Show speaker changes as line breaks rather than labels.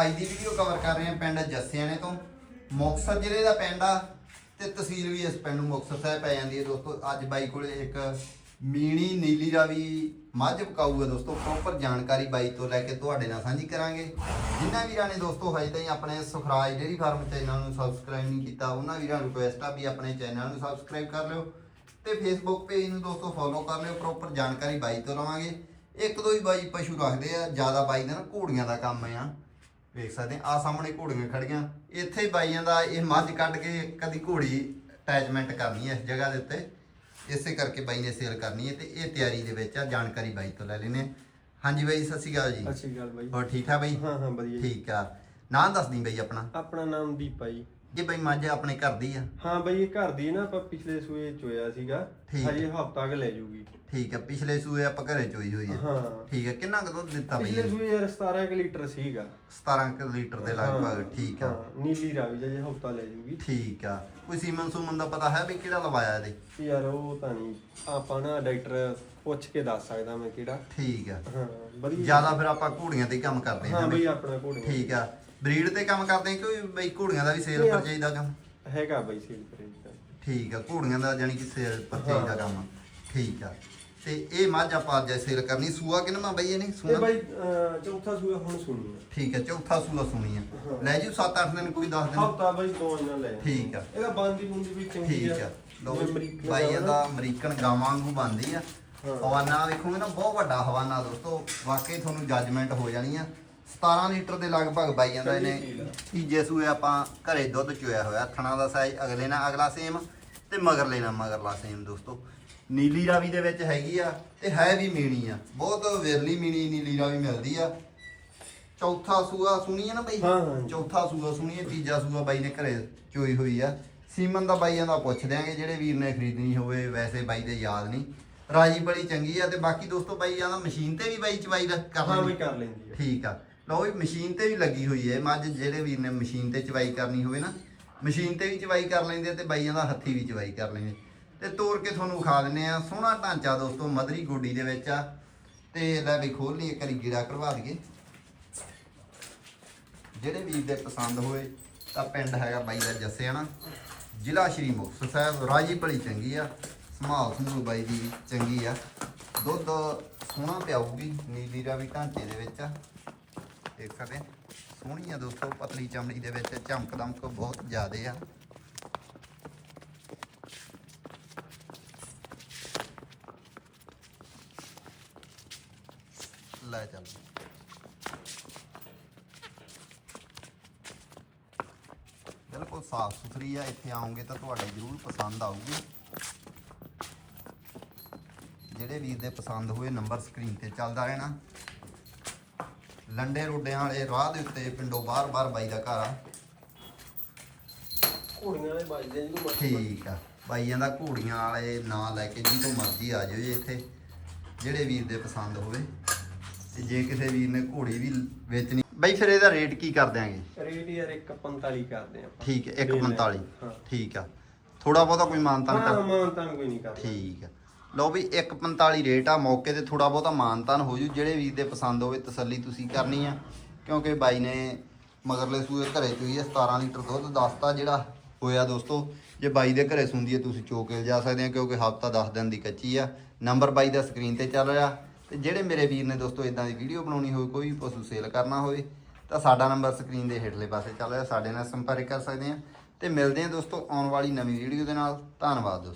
ਅੱਜ ਦੀ video cover ਕਰ ਰਹੇ ਹਾਂ ਪਿੰਡ ਜੱਸਿਆਣੇ ਤੋਂ। ਮੁਕਤਸਰ ਜ਼ਿਲ੍ਹੇ ਦਾ ਪਿੰਡ ਆ ਤੇ ਤਹਿਸੀਲ ਵੀ ਇਸ ਪਿੰਡ ਨੂੰ ਮੁਕਤਸਰ ਸਾਹਿਬ ਪੈ ਜਾਂਦੀ ਹੈ ਦੋਸਤੋ। ਅੱਜ ਬਾਈ ਕੋਲੇ ਇੱਕ ਮੀਣੀ ਨੀਲੀ ਰਾਵੀ ਮੱਝ ਪਕਾਊਗਾ ਦੋਸਤੋ। ਪ੍ਰੋਪਰ ਜਾਣਕਾਰੀ ਬਾਈ ਤੋਂ ਲੈ ਕੇ ਤੁਹਾਡੇ ਨਾਲ ਸਾਂਝੀ ਕਰਾਂਗੇ। ਜਿਨ੍ਹਾਂ ਵੀਰਾਂ ਨੇ ਦੋਸਤੋ ਹਜੇ ਤਾਈਂ ਆਪਣੇ ਸੁਖਰਾਜ ਡੇਰੀ ਫਾਰਮ ਚੈਨਲ ਨੂੰ ਸਬਸਕ੍ਰਾਈਬ ਨਹੀਂ ਕੀਤਾ, ਉਹਨਾਂ ਵੀਰਾਂ ਨੂੰ ਰਿਕੁਐਸਟ ਆ ਵੀ ਆਪਣੇ ਚੈਨਲ ਨੂੰ ਸਬਸਕ੍ਰਾਈਬ ਕਰ ਲਿਓ ਤੇ ਫੇਸਬੁੱਕ ਪੇਜ ਨੂੰ ਦੋਸਤੋ ਫੋਲੋ ਕਰ ਲਿਓ। ਪ੍ਰੋਪਰ ਜਾਣਕਾਰੀ ਬਾਈ ਤੋਂ ਲਵਾਂਗੇ। ਇੱਕ ਦੋ ਹੀ ਬਾਈ ਪਸ਼ੂ ਰੱਖਦੇ ਆ, ਜ਼ਿਆਦਾ ਬਾਈ ਦਾ ਨਾ ਘੋੜੀਆਂ ਦਾ ਕੰਮ ਆ। ਵੇਖ ਸਕਦੇ ਆ ਸਾਹਮਣੇ ਘੋੜੀਆਂ ਖੜੀਆਂ ਇੱਥੇ ਬਾਈਆਂ ਦਾ ਇਹ ਮੱਝ ਕੱਢ ਕੇ ਕਦੀ ਘੋੜੀ ਅਟੈਚਮੈਂਟ ਕਰਨੀ ਹੈ ਇਸ ਜਗ੍ਹਾ ਦੇ ਉੱਤੇ। ਇਸੇ ਕਰਕੇ ਬਾਈ ਨੇ ਸੇਲ ਕਰਨੀ ਹੈ ਤੇ ਇਹ ਤਿਆਰੀ ਦੇ ਵਿੱਚ ਆ ਜਾਣਕਾਰੀ ਬਾਈ ਤੋਂ ਲੈ ਲੈਨੇ। ਹਾਂਜੀ ਬਾਈ ਸਤਿ ਸ਼੍ਰੀ ਅਕਾਲ ਜੀ।
ਸਤਿ ਸ਼੍ਰੀ ਅਕਾਲ ਬਾਈ।
ਹੋਰ ਠੀਕ ਠਾਕ ਬਾਈ?
ਹਾਂ ਹਾਂ ਵਧੀਆ।
ਠੀਕ ਆ। ਨਾਂ ਦੱਸ ਦੀ ਬਾਈ ਆਪਣਾ।
ਆਪਣਾ ਨਾਮ ਦੀਪਾ ਜੀ।
ਇਹ ਬਾਈ ਮੱਝ ਆਪਣੇ ਘਰ ਦੀ ਆ।
ਹਾਂ ਬਾਈ ਇਹ ਘਰ ਦੀ ਨਾ ਆਪਾਂ ਪਿਛਲੇ ਸੂਏ ਚੋਇਆ ਸੀਗਾ।
ਠੀਕ।
ਹਜੇ ਹਫਤਾ ਕ ਲੈ ਜੂਗੀ।
ਠੀਕ ਆ ਪਿਛਲੇ ਸੂਏ ਆਪਾਂ ਘਰੇ ਚੋਈ ਹੋਈ ਆ
ਹਾਂ।
ਠੀਕ ਆ ਕਿੰਨਾ ਕੁ ਦੁੱਧ ਦਿੱਤਾ ਬਾਈ
ਪਿਛਲੇ? ਸੂਏ ਯਾਰ 17 ਕੁ ਲੀਟਰ ਸੀਗਾ।
17 ਕੁ ਲੀਟਰ ਦੇ ਲਗਭਗ ਠੀਕ ਆ
ਹਾਂ, ਨੀਲੀ ਰਾਵੀ ਦਾ ਜੇ ਹਫਤਾ ਲੈ ਜੂਗੀ।
ਠੀਕ ਆ। ਕੋਈ ਸੀਮਨ ਸੂਮਨ ਦਾ ਪਤਾ ਹੈ ਵੀ ਕਿਹੜਾ ਲਵਾਇਆ ਇਹਦੇ?
ਯਾਰ ਉਹ ਤਾਂ ਨਹੀਂ ਆਪਾਂ ਨਾ ਡਾਕਟਰ ਪੁੱਛ ਕੇ ਦੱਸ ਸਕਦਾ ਮੈਂ ਕਿਹੜਾ।
ਠੀਕ ਆ
ਹਾਂ ਵਧੀਆ।
ਜ਼ਿਆਦਾ ਫਿਰ ਆਪਾਂ ਘੋੜੀਆਂ ਤੇ ਹੀ ਕੰਮ ਕਰਦੇ
ਹਾਂ
ਹਾਂ
ਬਈ ਆਪਣਾ ਘੋੜੀਆਂ
ਠੀਕ ਆ। ਬਰੀਡ ਤੇ ਕੰਮ ਕਰਦੇ ਹਾਂ ਕਿ ਬਈ ਘੋੜੀਆਂ ਦਾ ਵੀ ਸੇਲ
ਨਹੀਂ,
ਪਰਚੇਜ ਦਾ ਕੰਮ?
ਹੈਗਾ ਬਾਈ ਸੇਲ ਕਰੇਜ ਦਾ।
ਠੀਕ ਆ ਘੋੜੀਆਂ ਦਾ ਜਾਨੀ ਕਿ ਸੇਲ ਪਰਚੇਜ ਦਾ। ਕੰਮ ਠੀਕ ਆ। ਤੇ ਇਹ ਮੱਝ ਆਪਾਂ ਅੱਜ ਸੇਲ ਕਰਨੀ। ਸੂਆ ਕਿੰਨਾ ਬਈ ਇਹਨੇ?
ਤੇ
ਸੂਆ?
ਬਾਈ ਅਹ, ਚੌਥਾ ਸੂਆ ਹੁਣ ਸੁਣੀ
ਠੀਕ ਆ ਚੌਥਾ ਸੂਆ ਸੁਣੀ ਆ।
ਹਾਂ।
ਲੈ ਜੀ 7-8 ਦਿਨ ਕੋਈ 10 ਦਿਨ।
ਹਫਤਾ ਬਾਈ ਦੋ ਇਹਨਾਂ ਲੈ।
ਠੀਕ ਆ।
ਇਹਦਾ ਬੰਦੀ ਬੁੰਦੀ ਵੀ ਚੰਗੀ
ਠੀਕ ਆ।
ਜਿਵੇਂ
ਜੀ,
ਅਮਰੀਕਨ
ਬਾਈਆਂ
ਦਾ
ਦਾ ਅਮਰੀਕਨ ਗਾਵਾਂ ਵਾਂਗੂ ਬਣਦੀ ਆ।
ਹਾਂ।
ਹਵਾਨਾ ਵੇਖੋਗੇ ਨਾ ਬਹੁਤ ਵੱਡਾ ਹਵਾਨਾ ਦੋਸਤੋ। ਵਾਕਈ ਤੁਹਾਨੂੰ ਜੱਜਮੈਂਟ ਹੋ ਜਾਣੀ ਆ। 17 ਲੀਟਰ ਦੇ ਲਗਭਗ ਬਾਈਆਂ ਦਾ
ਚੰਗੀ
ਇਹਨੇ।
ਆ।
ਤੀਜੇ ਸੂਏ ਆਪਾਂ ਘਰੇ ਦੁੱਧ ਚੋਇਆ ਹੋਇਆ ਥਣਾ ਦਾ ਸਾਈਜ਼ ਅਗਲੇ ਨਾਲ ਅਗਲਾ ਸੇਮ ਤੇ ਮਗਰਲੇ ਨਾਲ ਮਗਰਲਾ ਸੇਮ ਦੋਸਤੋ। ਨੀਲੀ ਰਾਵੀ ਦੇ ਵਿੱਚ ਹੈਗੀ ਆ ਤੇ ਹੈ ਵੀ ਮੀਣੀ ਆ। ਬਹੁਤ ਵਿਰਲੀ ਮੀਣੀ ਨੀਲੀ ਰਾਵੀ ਮਿਲਦੀ ਆ। ਚੌਥਾ ਸੂਆ ਸੁਣੀ ਆ ਨਾ ਬਾਈ?
ਹਾਂ, ਹਾਂ।
ਚੌਥਾ ਸੂਆ ਸੁਣੀਏ ਤੀਜਾ ਸੂਆ ਬਾਈ ਨੇ ਘਰੇ ਚੋਈ ਹੋਈ ਆ। ਸੀਮਨ ਦਾ ਬਾਈਆਂ ਦਾ ਪੁੱਛ ਦਿਆਂਗੇ ਜਿਹੜੇ ਵੀਰ ਨੇ ਖਰੀਦਣੀ ਹੋਵੇ ਵੈਸੇ ਬਾਈ ਦੇ ਯਾਦ ਨਹੀਂ। ਰਾਜੀ ਬੜੀ ਚੰਗੀ ਆ ਤੇ ਬਾਕੀ ਦੋਸਤੋ ਬਾਈ ਆਂਦਾ ਮਸ਼ੀਨ ਤੇ ਵੀ ਬਾਈ ਚਵਾਈ ਦਾ ਕਰ
ਹਾਂ
ਲੈਂਦੀ
ਵੀ ਕਰ ਲੈਂਦੀ ਆ।
ਠੀਕ ਆ। ਲਓ ਵੀ ਮਸ਼ੀਨ ਤੇ ਵੀ ਲੱਗੀ ਹੋਈ ਹੈ। ਮੱਝ ਜਿਹੜੇ ਵੀਰ ਨੇ ਮਸ਼ੀਨ ਤੇ ਚਵਾਈ ਕਰਨੀ ਹੋਵੇ ਨਾ, ਮਸ਼ੀਨ ਤੇ ਵੀ ਚਵਾਈ ਕਰ ਲੈਂਦੇ ਆ ਤੇ ਬਾਈਆਂ ਦਾ ਹੱਥੀ ਵੀ ਚਵਾਈ ਕਰ ਲੈਂਦੇ ਤੇ ਤੋੜ ਕੇ ਤੁਹਾਨੂੰ ਵਿਖਾ ਦਿੰਨੇ ਆ, ਸੋਹਣਾ ਢਾਂਚਾ ਦੋਸਤੋ, ਮਧਰੀ ਗੋਡੀ ਦੇ ਵਿੱਚ ਆ। ਤੇ ਲੈ ਵੀ ਖੋਲ ਲਈ ਇੱਕ ਵਾਰੀ ਗੀੜਾ ਕਰਵਾ ਦਈਏ। ਜਿਹੜੇ ਵੀਰ ਦੇ ਪਸੰਦ ਹੋਏ, ਤਾਂ ਪਿੰਡ ਹੈਗਾ ਬਾਈ ਦਾ ਜੱਸਿਆਣਾ, ਜ਼ਿਲ੍ਹਾ ਸ਼੍ਰੀ ਮੁਕਤਸਰ ਸਾਹਿਬ, ਰਾਜੀ ਭਲੀ ਚੰਗੀ ਆ, ਸੰਭਾਲ ਸੰਭੂ ਬਾਈ ਦੀ ਚੰਗੀ ਆ। ਦੁੱਧ ਸੋਹਣਾ ਪਿਆਊਗੀ, ਨੀਲੀ ਰਾਵੀ ਢਾਂਚੇ ਦੇ ਵਿੱਚ ਆ। ਦੇਖ ਸਕਦੇ ਆ ਸੋਹਣੀ ਆ ਦੋਸਤੋ, ਪਤਲੀ ਚਮੜੀ ਦੇ ਵਿੱਚ ਚਮਕ ਦਮਕ ਬਹੁਤ ਜ਼ਿਆਦੇ ਆ। ਲੈ ਚੱਲ। ਬਿਲਕੁਲ ਸਾਫ਼ ਸੁਥਰੀ ਆ, ਇੱਥੇ ਆਉਂਗੇ ਤਾਂ ਤੁਹਾਡੇ ਜ਼ਰੂਰ ਪਸੰਦ ਆਊਗੀ। ਜਿਹੜੇ ਵੀਰ ਦੇ ਪਸੰਦ ਹੋਏ, ਨੰਬਰ ਸਕਰੀਨ ਤੇ ਚੱਲਦਾ ਰਹਿਣਾ। ਲੰਡੇ ਰੋਡਿਆਂ ਵਾਲੇ ਰਾਹ ਦੇ ਉੱਤੇ ਪਿੰਡੋਂ ਬਾਹਰ-ਬਾਹਰ ਬਾਈ ਦਾ ਘਰ ਆ।
ਘੋੜੀਆਂ ਦੇ ਵੱਜਦੇ ਜਦੋਂ ਮਰਜ਼ੀ
ਠੀਕ ਆ। ਬਾਈਆਂ ਦਾ ਘੋੜੀਆਂ ਵਾਲੇ ਨਾਂ ਲੈ ਕੇ ਜਿੱਦੋਂ ਮਰਜ਼ੀ ਆ ਜਾਓ ਜੀ ਇੱਥੇ ਜਿਹੜੇ ਵੀਰ ਦੇ ਪਸੰਦ ਹੋਵੇ। ਤੇ ਜੇ ਕਿਸੇ ਵੀਰ ਨੇ ਘੋੜੀ ਵੀ ਵੇਚਣੀ ਬਾਈ ਫਿਰ ਇਹਦਾ ਰੇਟ ਕੀ ਕਰ ਦਿਆਂਗੇ?
ਰੇਟ ਯਾਰ 145 ਕਰਦੇ ਆਪਾਂ।
ਠੀਕ ਹੈ
ਦੇ ਲੈ।
145
ਹਾਂ।
ਠੀਕ ਆ। ਥੋੜਾ ਬਹੁਤਾ ਕੋਈ ਮਾਨਤਾਨ
ਹਾਂ
ਕਰ
ਕੋਈ ਨਹੀਂ ਕਰਦਾ।
ਠੀਕ ਆ। ਲਓ ਵੀ 145 ਰੇਟ ਆ, ਮੌਕੇ ਤੇ ਥੋੜਾ ਬਹੁਤਾ ਮਾਨਤਾਨ ਹੋ ਜੂ, ਜਿਹੜੇ ਵੀਰ ਦੇ ਪਸੰਦ ਹੋਵੇ ਤਸੱਲੀ ਤੁਸੀਂ ਕਰਨੀ ਆ। ਕਿਉਂਕਿ ਬਾਈ ਨੇ ਮਗਰਲੇ ਸੂਏ ਘਰੇ ਚੋਈ ਆ 17 ਲੀਟਰ ਦੁੱਧ ਦੱਸਤਾ ਜਿਹੜਾ ਹੋਇਆ ਦੋਸਤੋ। ਜੇ ਬਾਈ ਦੇ ਘਰੇ ਸੁੰਦੀ ਹੈ ਤੁਸੀਂ ਚੋ ਕੇ ਜਾ ਸਕਦੇ ਆ, ਕਿਉਂਕਿ ਹਫਤਾ 10 ਦਿਨ ਦੀ ਕੱਚੀ ਆ। ਨੰਬਰ ਬਾਈ ਦਾ ਸਕਰੀਨ ਤੇ ਚੱਲ ਰਿਹਾ। ਤੇ ਜਿਹੜੇ ਮੇਰੇ ਵੀਰ ਨੇ ਦੋਸਤੋ ਇਦਾਂ ਦੀ ਵੀਡੀਓ ਬਣਾਉਣੀ ਹੋਵੇ, ਕੋਈ ਵੀ ਪਸ਼ੂ ਸੇਲ ਕਰਨਾ ਹੋਵੇ, ਤਾਂ ਸਾਡਾ ਨੰਬਰ ਸਕਰੀਨ ਦੇ ਹੇਠਲੇ ਪਾਸੇ ਚੱਲ ਰਿਹਾ। ਸਾਡੇ ਨਾਲ ਸੰਪਰਕ ਕਰ ਸਕਦੇ ਆ। ਤੇ ਮਿਲਦੇ ਆ ਦੋਸਤੋ ਆਉਣ ਵਾਲੀ ਨਵੀਂ ਵੀਡੀਓ ਦੇ ਨਾਲ। ਧੰਨਵਾਦ ਦੋਸਤੋ।